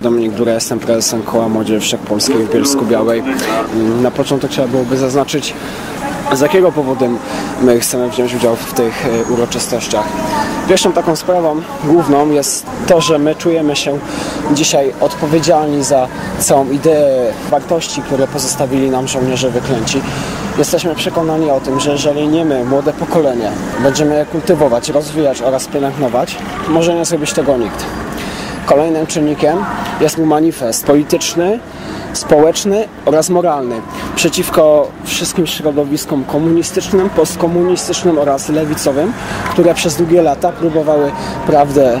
Dominik Dura, jestem prezesem Koła Młodzieży Wszechpolskiej w Bielsku Białej. Na początek trzeba byłoby zaznaczyć, z jakiego powodu my chcemy wziąć udział w tych e, uroczystościach. Pierwszą taką sprawą główną jest to, że my czujemy się dzisiaj odpowiedzialni za całą ideę wartości, które pozostawili nam żołnierze wyklęci. Jesteśmy przekonani o tym, że jeżeli nie my, młode pokolenie, będziemy je kultywować, rozwijać oraz pielęgnować, może nie zrobić tego nikt. Kolejnym czynnikiem jest mu manifest polityczny, społeczny oraz moralny przeciwko wszystkim środowiskom komunistycznym, postkomunistycznym oraz lewicowym, które przez długie lata próbowały prawdę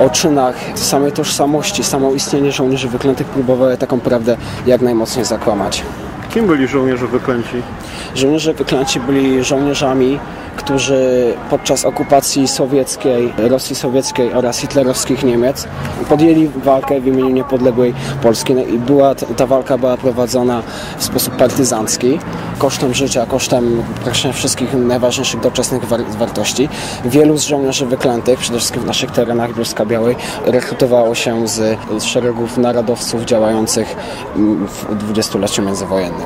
o czynach samej tożsamości, samo istnienie żołnierzy wyklętych próbowały taką prawdę jak najmocniej zakłamać. Kim byli żołnierze wyklęci? Żołnierze wyklęci byli żołnierzami, którzy podczas okupacji sowieckiej, Rosji sowieckiej oraz hitlerowskich Niemiec podjęli walkę w imieniu niepodległej Polski No i była, ta walka była prowadzona w sposób partyzancki, kosztem życia, kosztem praktycznie wszystkich najważniejszych doczesnych war wartości. Wielu z żołnierzy wyklętych, przede wszystkim w naszych terenach Bielska Białej, rekrutowało się z, z szeregów narodowców działających mm, w dwudziestoleciu międzywojennym.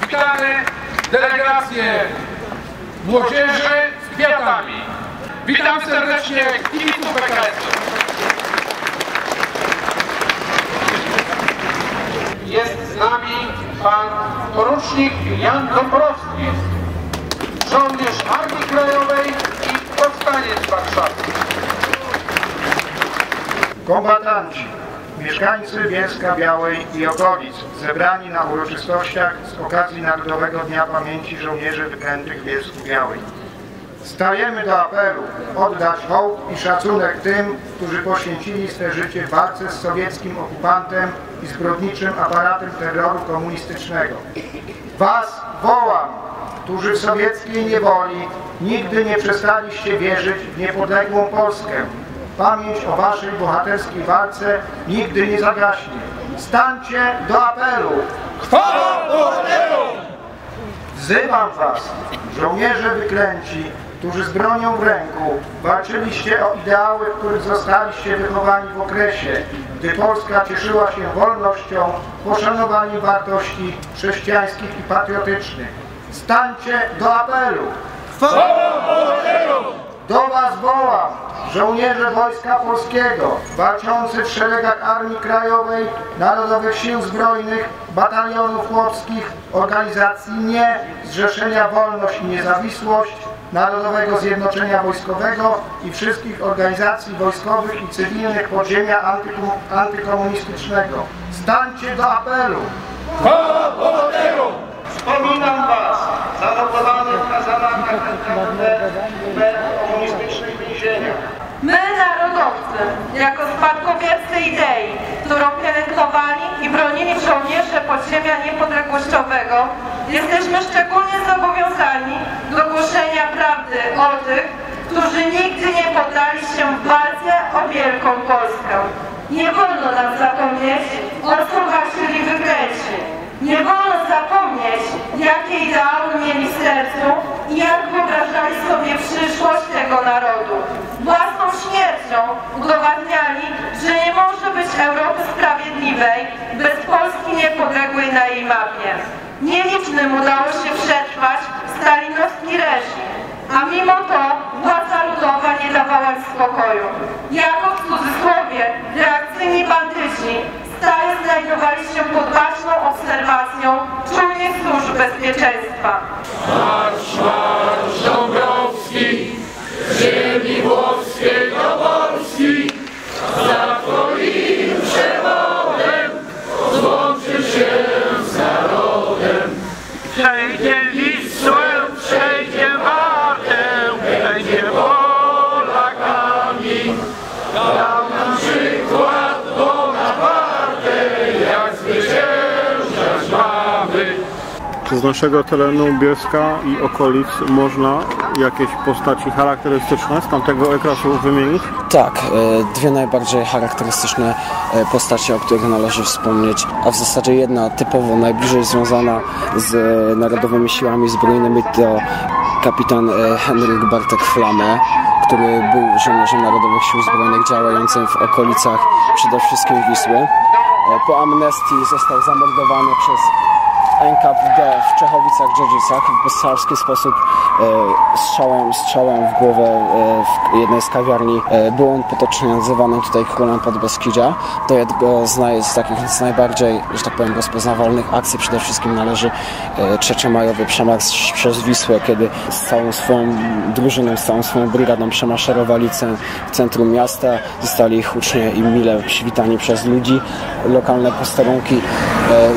Witamy delegację młodzieży z kwiatami. Witam serdecznie kibiców PKS. Jest z nami pan porucznik Jan Dąbrowski, żołnierz Armii Krajowej i powstaniec warszawski. Kombatanci, mieszkańcy Bielska Białej i okolic, zebrani na uroczystościach z okazji Narodowego Dnia Pamięci Żołnierzy Wyklętych w Bielsku Białej. Stajemy do apelu oddać hołd i szacunek tym, którzy poświęcili swe życie w walce z sowieckim okupantem i zbrodniczym aparatem terroru komunistycznego. Was wołam, którzy w sowieckiej niewoli nigdy nie przestaliście wierzyć w niepodległą Polskę. Pamięć o waszej bohaterskiej walce nigdy nie zagaśnie. Stańcie do apelu! Wzywam was, żołnierze wyklęci, którzy z bronią w ręku walczyliście o ideały, w których zostaliście wychowani w okresie, gdy Polska cieszyła się wolnością, poszanowaniem wartości chrześcijańskich i patriotycznych. Stańcie do apelu! Do Was wołam, żołnierze Wojska Polskiego, walczący w szeregach Armii Krajowej, Narodowych Sił Zbrojnych, batalionów chłopskich, organizacji NIE, Zrzeszenia Wolność i Niezawisłość, Narodowego Zjednoczenia Wojskowego i wszystkich organizacji wojskowych i cywilnych podziemia antykom- antykomunistycznego. Stańcie do apelu! Wspominam Was zadowolonych na zamachach NKWD w komunistycznych więzieniach. My, narodowcy, jako spadkobiercy idei, którą pielęgnowali i bronili żołnierze podziemia niepodległościowego, jesteśmy szczególnie zobowiązani do głoszenia prawdy o tych, którzy nigdy nie poddali się w walce o wielką Polskę. Nie wolno nam zapomnieć, o co walczyli wyklęci. Nie wolno zapomnieć, jakie ideały mieli w sercu i jak wyobrażali sobie przyszłość tego narodu. Własną śmiercią udowadniali, że nie może być Europy sprawiedliwej bez Polski niepodległej na jej mapie. Nielicznym udało się przetrwać stalinowski reżim, a mimo to władza ludowa nie dawała im spokoju. Jako w cudzysłowie reakcyjni bandyci stale znajdowali się pod baczną obserwacją czujnych służb bezpieczeństwa. Z naszego terenu Bielska i okolic można jakieś postaci charakterystyczne z tamtego okresu wymienić? Tak, e, dwie najbardziej charakterystyczne e, postacie, o których należy wspomnieć, a w zasadzie jedna typowo najbliżej związana z e, Narodowymi Siłami Zbrojnymi to kapitan Henryk Bartek Flamę, który był żołnierzem Narodowych Sił Zbrojnych działającym w okolicach przede wszystkim Wisły. Po amnestii został zamordowany przez NKWD w Czechowicach-Dziedzicach w bezcarski sposób e, strzałem, strzałem w głowę e, w jednej z kawiarni. E, był on potocznie nazywany tutaj królem Podbeskidzia. Do jednego z, naj, z takich z najbardziej, że tak powiem, rozpoznawalnych akcji przede wszystkim należy e, trzeciomajowy przemarsz przez Wisłę, kiedy z całą swoją drużyną, z całą swoją brygadą przemaszerowali w centrum miasta. Zostali hucznie i mile przywitani przez ludzi, lokalne posterunki,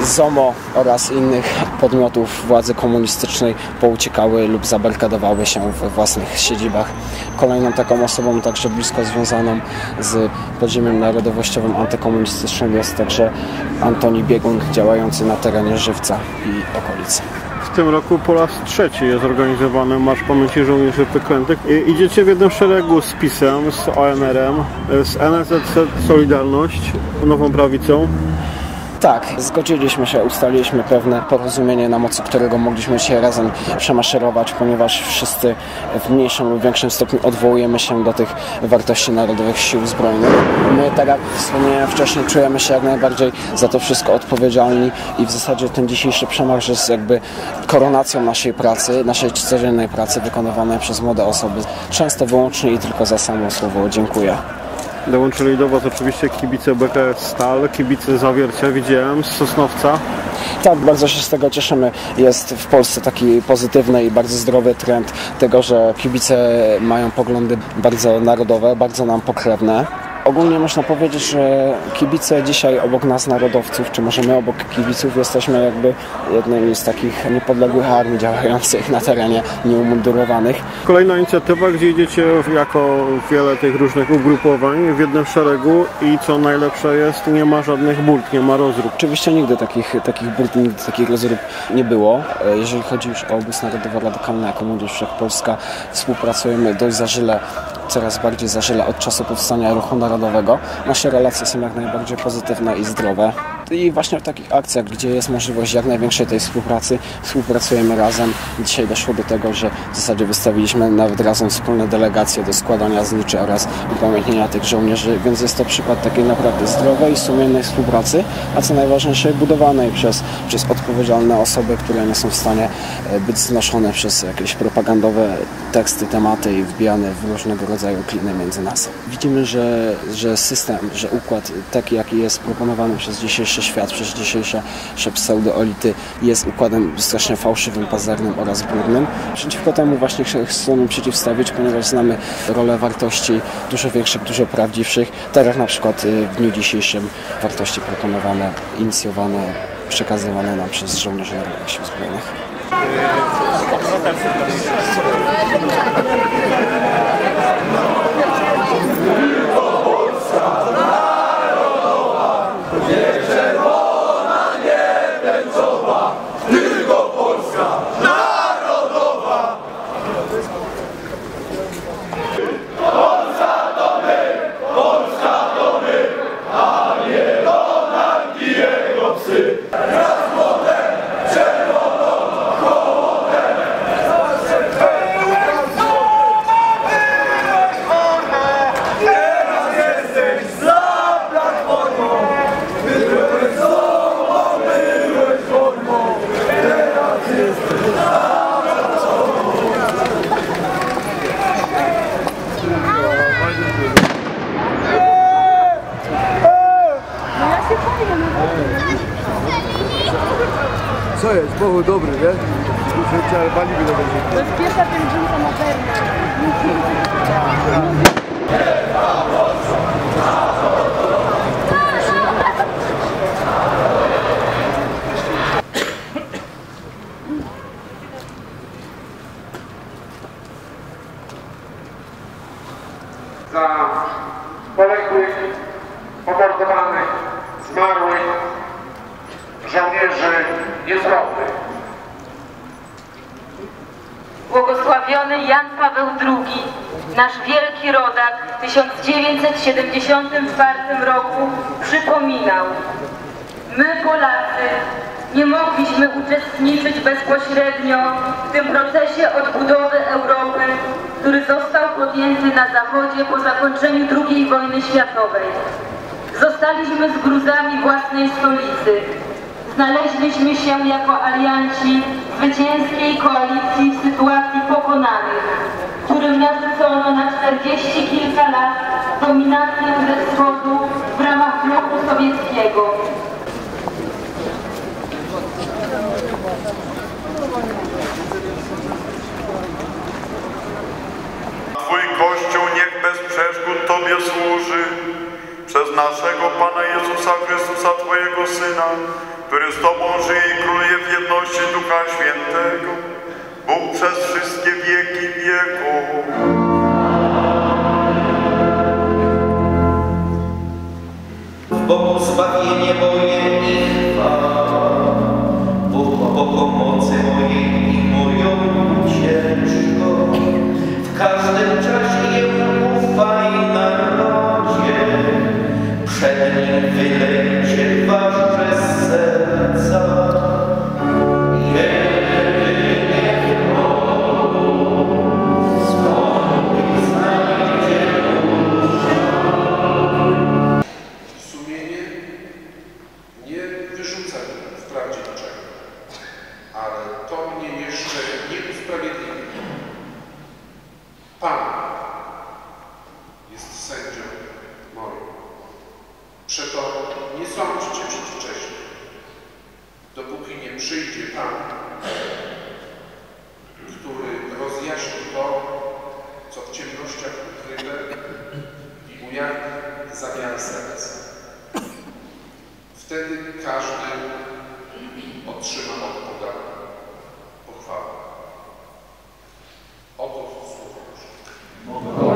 ZOMO oraz innych podmiotów władzy komunistycznej pouciekały lub zabarkadowały się we własnych siedzibach. Kolejną taką osobą, także blisko związaną z podziemiem narodowościowym antykomunistycznym jest także Antoni Biegun, działający na terenie Żywca i okolicy. W tym roku po raz trzeci jest organizowany Marsz Pamięci Żołnierzy Wyklętych. I- Idziecie w jednym szeregu z PiSem, z ONR-em, z NSZZ Solidarność, Nową Prawicą. Tak, zgodziliśmy się, ustaliliśmy pewne porozumienie, na mocy którego mogliśmy się razem przemaszerować, ponieważ wszyscy w mniejszym lub większym stopniu odwołujemy się do tych wartości Narodowych Sił Zbrojnych. My, tak jak wspomniałem wcześniej, czujemy się jak najbardziej za to wszystko odpowiedzialni i w zasadzie ten dzisiejszy przemarsz jest jakby koronacją naszej pracy, naszej codziennej pracy wykonywanej przez młode osoby. Często wyłącznie i tylko za samo słowo dziękuję. Dołączyli do Was oczywiście kibice BKS Stal, kibice Zawiercia, widziałem, z Sosnowca. Tak, bardzo się z tego cieszymy. Jest w Polsce taki pozytywny i bardzo zdrowy trend tego, że kibice mają poglądy bardzo narodowe, bardzo nam pokrewne. Ogólnie można powiedzieć, że kibice dzisiaj obok nas narodowców, czy może my obok kibiców jesteśmy jakby jednymi z takich niepodległych armii działających na terenie nieumundurowanych. Kolejna inicjatywa, gdzie idziecie jako wiele tych różnych ugrupowań w jednym szeregu i co najlepsze jest, nie ma żadnych burt, nie ma rozrób. Oczywiście nigdy takich, takich burt, nigdy takich rozrób nie było. Jeżeli chodzi już o obóz narodowo-radykalny jako Młodzież Wszechpolska, współpracujemy dość zażyle, coraz bardziej zażyle od czasu powstania ruchu narodowego. Nasze relacje są jak najbardziej pozytywne i zdrowe. I właśnie w takich akcjach, gdzie jest możliwość jak największej tej współpracy, współpracujemy razem. Dzisiaj doszło do tego, że w zasadzie wystawiliśmy nawet razem wspólne delegacje do składania zniczy oraz upamiętnienia tych żołnierzy, więc jest to przykład takiej naprawdę zdrowej, sumiennej współpracy, a co najważniejsze budowanej przez, przez odpowiedzialne osoby, które nie są w stanie e, być znoszone przez jakieś propagandowe teksty, tematy i wbijane w różnego rodzaju kliny między nas. Widzimy, że, że system, że układ taki, jaki jest proponowany przez dzisiejszy świat, przez dzisiejsze pseudoelity jest układem strasznie fałszywym, pazernym oraz brudnym. Przeciwko temu właśnie ch- chcemy przeciwstawić, ponieważ znamy rolę wartości dużo większych, dużo prawdziwszych, tak jak na przykład y, w dniu dzisiejszym wartości proponowane, inicjowane, przekazywane nam przez żołnierzy Narodowych Sił Zbrojnych. Co jest? Bohu dobry, nie? Słuchajcie, ale bali mi do To jest pierwsza pielgrzymka na za poległych, pomordowanych, zmarłych żołnierzy niezrodnych. Błogosławiony Jan Paweł II, nasz wielki rodak w 1974 roku przypominał My Polacy nie mogliśmy uczestniczyć bezpośrednio w tym procesie odbudowy Europy, który został podjęty na Zachodzie po zakończeniu II wojny światowej. Zostaliśmy z gruzami własnej stolicy. Znaleźliśmy się jako alianci zwycięskiej koalicji w sytuacji pokonanych, którym narzucono na 40 kilka lat dominację ze wschodu w ramach bloku sowieckiego. Twój Kościół niech bez przeszkód Tobie służy. Przez naszego Pana Jezusa Chrystusa, Twojego Syna, który z Tobą żyje i króluje w jedności Ducha Świętego. Bóg przez wszystkie wieki wieków. Bogu zbawienie moje i chwała, Bóg po pomocy mojej i moją ucieczką. W każdym czasie Pan jest sędzią moim. Przeto nie sądźcie przedwcześnie, dopóki nie przyjdzie Pan, który rozjaśni to, co w ciemnościach ukryte i ujawni zamiary serca. Wtedy każdy otrzyma od Boga pochwałę. Oh.